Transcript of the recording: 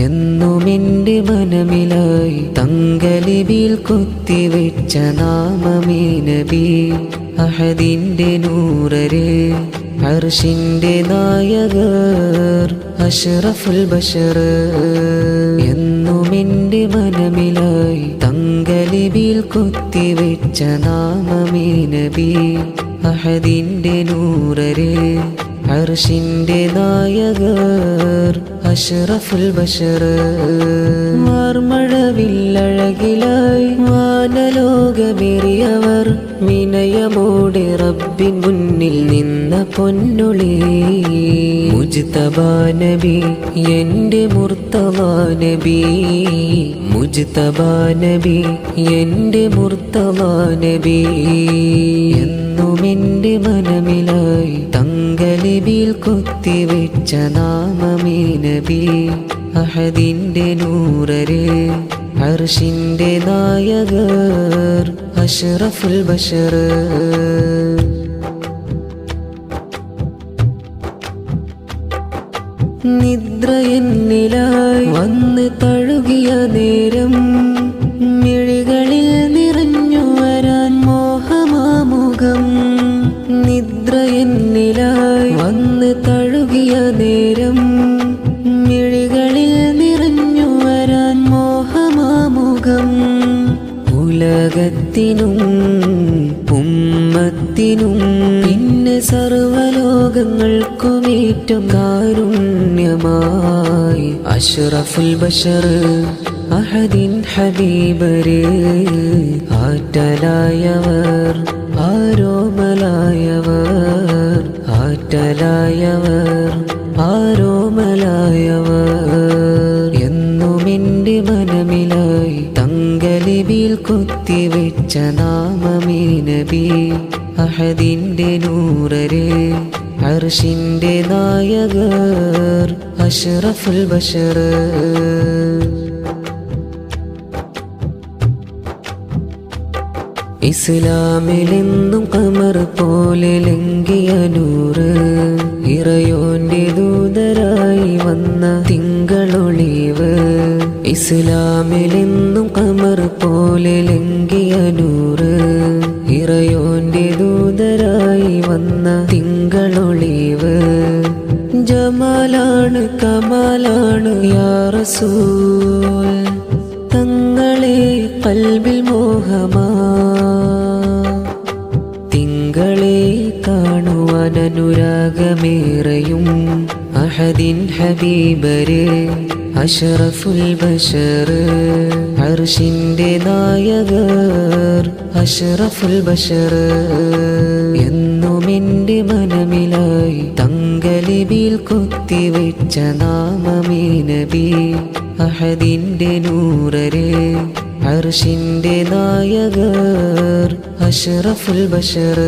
എന്നുമെന്റെ മനമിലായി തങ്കലിബിൽ കൊത്തിവെച്ച നാമമേ നബി അഹദിന്റെ നൂറരെ ഹർഷിന്റെ നായകർ അഷറഫുൽ ബഷർ. എന്നുമെന്റെ മനമിലായി തങ്കലിബിൽ കൊത്തിവെച്ച നാമമേ നബി അഹദിന്റെ നൂറര് അർഷിന്റെ നായകർ അഷ്റഫുൽ ബഷർ. മാർമഴവില്ലഴകിലായി വാനലോകമേറിയവർ വിനയമോടെ റബ്ബിൻ മുന്നിൽ നിന്ന പൊന്നുളി. മുജിതബാനബി നബി എന്റെ മുജിതബാനബി നബി മുർത്തവാനബി നബി എന്റെ നബി മനമിലായി തങ്കലിബിൽ കൊത്തിവെച്ച നാമമേ നബി. അഹദിന്റെ നൂറര്. അർഷിന്റെ നായകർ അഷ്റഫുൽ ബഷർ. നിദ്ര എന്നിലായി വന്ന് തഴുകിയ നേരം മിഴികളിൽ നിറഞ്ഞു വരാൻ മോഹമാമുഖം. ഉലകത്തിനും ഉമ്മത്തിനും പിന്നെ സർവലോകങ്ങൾക്കുമേറ്റം കാരുണ്യമായി. അഷ്റഫുൽ ബഷർ അഹദിൻ ഹബീബര് ആറ്റലായവർ ആരോമലായവർ ആറ്റലായവർ ആരോമലായവർ. എന്നുമെന്റെ മനമിലായി തങ്കലിബിൽ കൊത്തിവെച്ച നാമമേ നബി അഹദിന്റെ നൂറരെ. അർഷിന്റെ നായകർ അഷറഫുൽ ബഷർ. ഇസ്ലാമിലെന്നും കമർ പോലെ ലംഘിയ നൂറ്. ഇറയോന്റെ ദൂതരായി വന്ന തിങ്കളൊളിവ്. ഇസ്ലാമിലെന്നും കമർ പോലെ ലംഘിയ നൂറ് ഇറയോന്റെ ദൂതരായി വന്ന തിങ്കളൊളിവ്. ജമാലാണ് കമാലാണ് യാ റസൂൽ. തങ്ങളെ കൽബിൽ മോഹമാ. തിങ്കളെ കാണുവാൻ അനുരാഗമേറയും അഹദിൻ ഹബീബര് അഷറഫുൽ ബഷർ അർഷിന്റെ നായകർ അഷറഫുൽ ബഷർ. എന്നും എന്റെ മനമിലായി തങ്കലിബിൽ കൊത്തിവെച്ച നാമമേ നബി അഹദിന്റെ നൂറര് അർഷിന്റെ നായകർ അഷറഫുൽ ബഷർ.